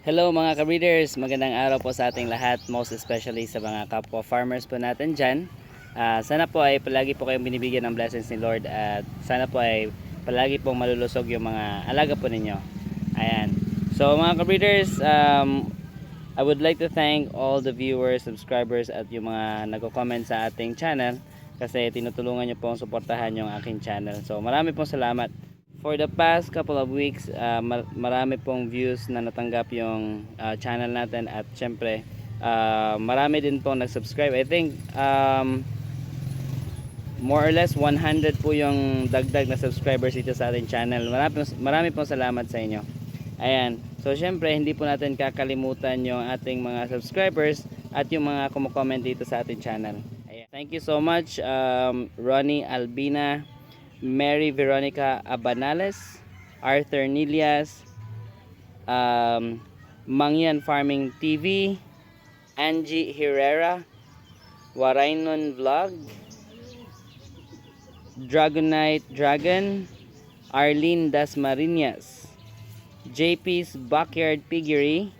Hello mga ka-breeders, magandang araw po sa ating lahat, most especially sa mga kapwa farmers po natin dyan. Ah, sana po ay palagi po kayong binibigyan ng blessings ni Lord at sana po ay palagi pong malulusog yung mga alaga po ninyo. Ayan. So mga ka-breeders, um, I would like to thank all the viewers, subscribers at yung mga nagko-comment sa ating channel kasi tinutulungan nyo pong suportahan yung aking channel. So marami pong salamat. For the past couple of weeks, uh, mar- marami pong views na natanggap yung uh, channel natin at syempre uh, marami din pong nag-subscribe. I think um, more or less 100 po yung dagdag na subscribers dito sa ating channel. Marami, marami pong salamat sa inyo. Ayan. So syempre hindi po natin kakalimutan yung ating mga subscribers at yung mga kumukomment dito sa ating channel. Ayan. Thank you so much um, Ronnie Albina, Mary Veronica Abanales, Arthur Nilias, um, Mangyan Farming TV, Angie Herrera, Warainon Vlog, Dragonite Dragon, Arlene Dasmariñas, JP's Backyard Piggery,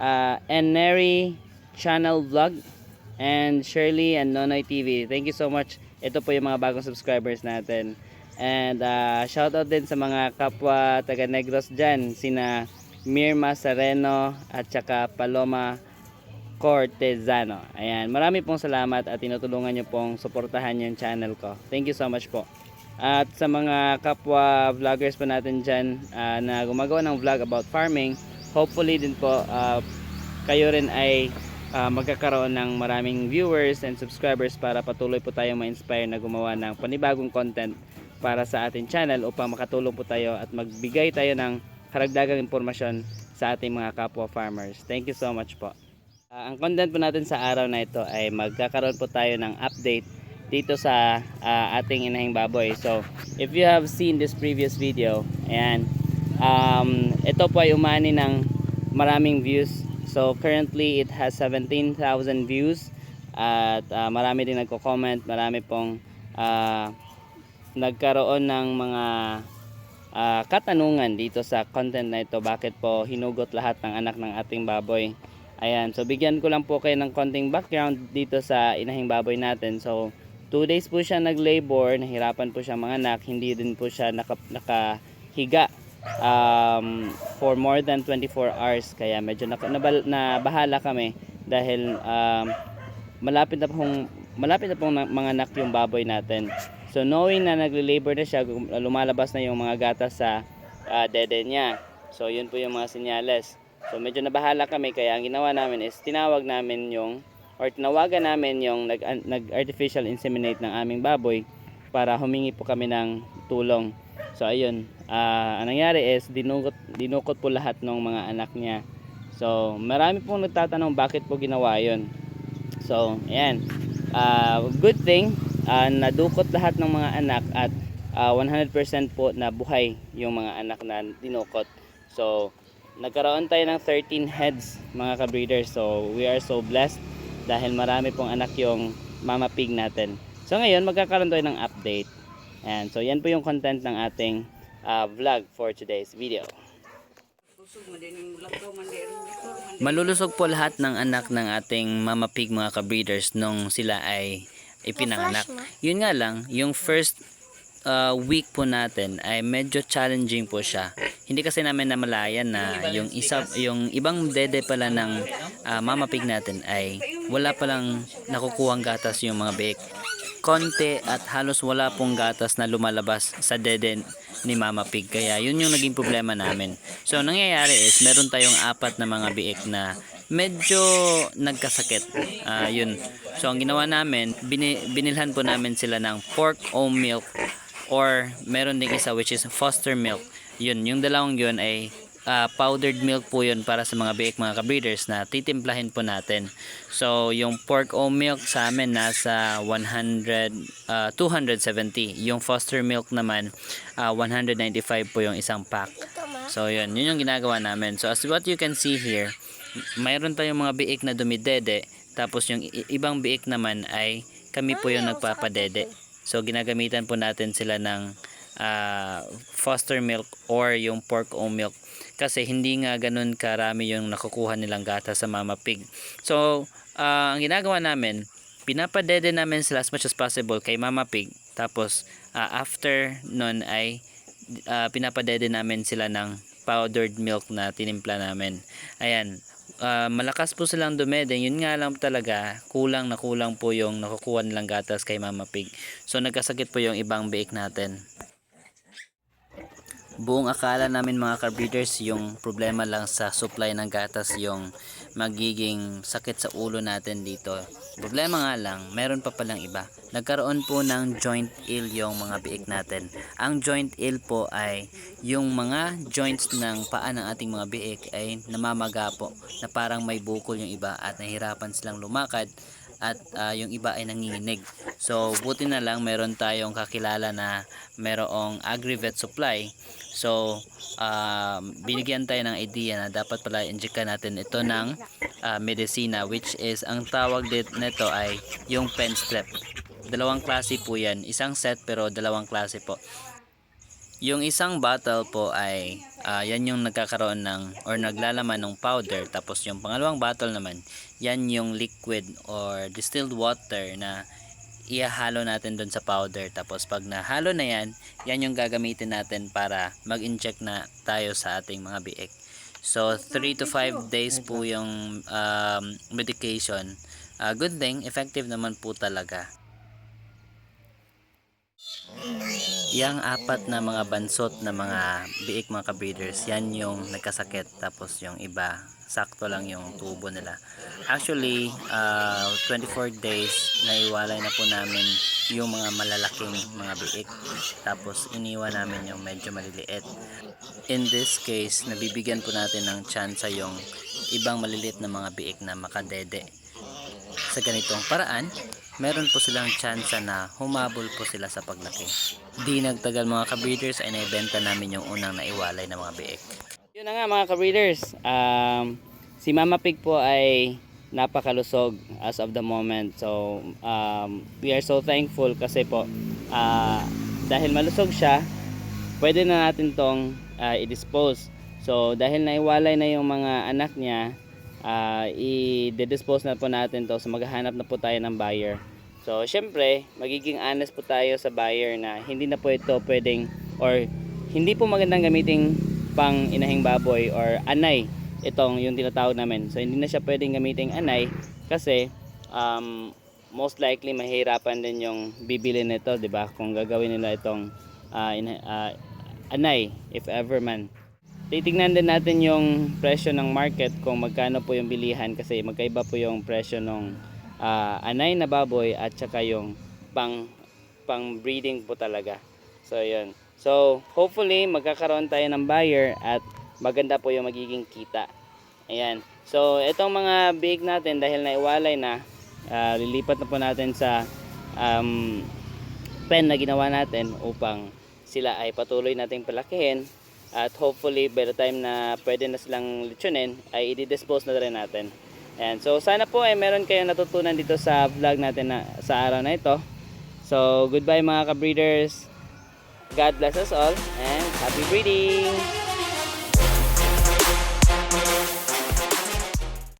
uh, and Neri Channel Vlog, and Shirley and Nonoy TV. Thank you so much. Ito po yung mga bagong subscribers natin. And uh, shoutout din sa mga kapwa taga Negros dyan, sina Mirma Sereno at saka Paloma Cortezano. Ayan, marami pong salamat at tinutulungan nyo pong suportahan yung channel ko. Thank you so much po. At sa mga kapwa vloggers po natin dyan ah, na gumagawa ng vlog about farming, hopefully din po ah, kayo rin ay ah, magkakaroon ng maraming viewers and subscribers para patuloy po tayong ma-inspire na gumawa ng panibagong content para sa ating channel upang makatulong po tayo at magbigay tayo ng karagdagang impormasyon sa ating mga kapwa farmers. Thank you so much po. Ah, ang content po natin sa araw na ito ay magkakaroon po tayo ng update dito sa ah, ating inahing baboy. So, if you have seen this previous video, ayan, um, ito po ay umani ng maraming views. So, currently it has 17,000 views at ah, marami din nagko-comment, marami pong ah, nagkaroon ng mga ah, katanungan dito sa content na ito. Bakit po hinugot lahat ng anak ng ating baboy? Ayan, so bigyan ko lang po kayo ng konting background dito sa inahing baboy natin. So, 2 days po siya nag-labor, nahirapan po siya mga anak, hindi din po siya naka, nakahiga um, for more than 24 hours. Kaya medyo naka, nabal, nabahala kami dahil um, malapit na pong malapit na pong na- mga anak yung baboy natin. So knowing na nagle-labor na siya, lumalabas na yung mga gatas sa ah, dede niya. So yun po yung mga senyales. So medyo nabahala kami kaya ang ginawa namin is tinawag namin yung or tinawagan namin yung nag, an- nag-artificial inseminate ng aming baboy para humingi po kami ng tulong. So ayun, ah, ang nangyari is dinukot, dinukot po lahat ng mga anak niya. So marami pong nagtatanong bakit po ginawa yun. So ayan, Ah, good thing ah, nadukot lahat ng mga anak at ah, 100% po na buhay yung mga anak na dinukot. So, nagkaroon tayo ng 13 heads mga ka-breeders. So, we are so blessed dahil marami pong anak yung mama pig natin. So, ngayon magkakaroon tayo ng update. And so, yan po yung content ng ating ah, vlog for today's video. Malulusog po lahat ng anak ng ating mama pig mga ka-breeders nung sila ay ipinanganak. Yun nga lang, yung first uh, week po natin ay medyo challenging po siya. Hindi kasi namin namalayan na yung isa yung ibang dede pala ng uh, mama pig natin ay wala palang nakukuhang gatas yung mga biik. Konti at halos wala pong gatas na lumalabas sa dede ni Mama Pig. Kaya yun yung naging problema namin. So nangyayari is meron tayong apat na mga biik na medyo nagkasakit. Ah, yun. So ang ginawa namin, bini, binilhan po namin sila ng pork oat milk or meron ding isa which is foster milk. Yun, yung dalawang yun ay ah, powdered milk po yun para sa mga biik mga ka-breeders na titimplahin po natin. So, yung pork oat milk sa amin nasa 100, ah, 270. Yung foster milk naman, ah, 195 po yung isang pack. So, yun. Yun yung ginagawa namin. So, as what you can see here, mayroon tayong mga biik na dumidede. Tapos yung ibang biik naman ay kami po yung nagpapadede. So, ginagamitan po natin sila ng ah, foster milk or yung pork oat milk. kasi hindi nga ganun karami yung nakukuha nilang gatas sa Mama Pig. So, ah, ang ginagawa namin, pinapadede namin sila as much as possible kay Mama Pig. Tapos, ah, after nun ay ah, pinapadede namin sila ng powdered milk na tinimpla namin. Ayan, ah, malakas po silang dumede. Yun nga lang talaga, kulang na kulang po yung nakukuha nilang gatas kay Mama Pig. So, nagkasakit po yung ibang biik natin. Buong akala namin mga carbreeders yung problema lang sa supply ng gatas yung magiging sakit sa ulo natin dito. Problema nga lang, meron pa palang iba. Nagkaroon po ng joint ill yung mga biik natin. Ang joint ill po ay yung mga joints ng paa ng ating mga biik ay namamaga po na parang may bukol yung iba at nahirapan silang lumakad at ah, yung iba ay nanginginig. So, buti na lang meron tayong kakilala na merong agri-vet supply. So, um, binigyan tayo ng idea na dapat pala injectan natin ito ng ah, medicina which is ang tawag dit nito ay yung pen strep. Dalawang klase po yan. Isang set pero dalawang klase po. Yung isang bottle po ay ah, yan yung nagkakaroon ng or naglalaman ng powder. Tapos yung pangalawang bottle naman yan yung liquid or distilled water na ihahalo natin doon sa powder. Tapos pag nahalo na yan yan yung gagamitin natin para mag-inject na tayo sa ating mga biik. So 3 to 5 days po yung um, medication. Ah, good thing effective naman po talaga Yang apat na mga bansot na mga biik mga kabreeders, yan yung nagkasakit tapos yung iba sakto lang yung tubo nila. Actually, uh, 24 days naiwalay na po namin yung mga malalaking mga biik tapos iniwan namin yung medyo maliliit. In this case, nabibigyan po natin ng chance yung ibang maliliit na mga biik na makadede. Sa ganitong paraan, meron po silang chance na humabol po sila sa paglaki. Di nagtagal mga kabreeders ay naibenta namin yung unang naiwalay na mga biik. Yun na nga mga kabreeders, um, si Mama Pig po ay napakalusog as of the moment. So, um, we are so thankful kasi po ah, dahil malusog siya, pwede na natin tong ah, i-dispose. So, dahil naiwalay na yung mga anak niya, ah, i-dispose na po natin to so maghahanap na po tayo ng buyer so syempre magiging honest po tayo sa buyer na hindi na po ito pwedeng or hindi po magandang gamitin pang inahing baboy or anay itong yung tinatawag namin. So hindi na siya pwedeng gamitin anay kasi um, most likely mahirapan din yung bibili nito 'di ba? Kung gagawin nila itong ah, ina- ah, anay if ever man. Titignan din natin yung presyo ng market kung magkano po yung bilihan kasi magkaiba po yung presyo ng ah, anay na baboy at saka yung pang pang breeding po talaga. So yun. So hopefully magkakaroon tayo ng buyer at maganda po yung magiging kita. Ayan. So itong mga big natin dahil naiwalay na ah, lilipat na po natin sa um, pen na ginawa natin upang sila ay patuloy nating palakihin at hopefully by the time na pwede na silang litsunin ay i-dispose na rin natin. Ayan. So sana po ay meron kayong natutunan dito sa vlog natin na, sa araw na ito. So goodbye mga ka-breeders. God bless us all and happy breeding!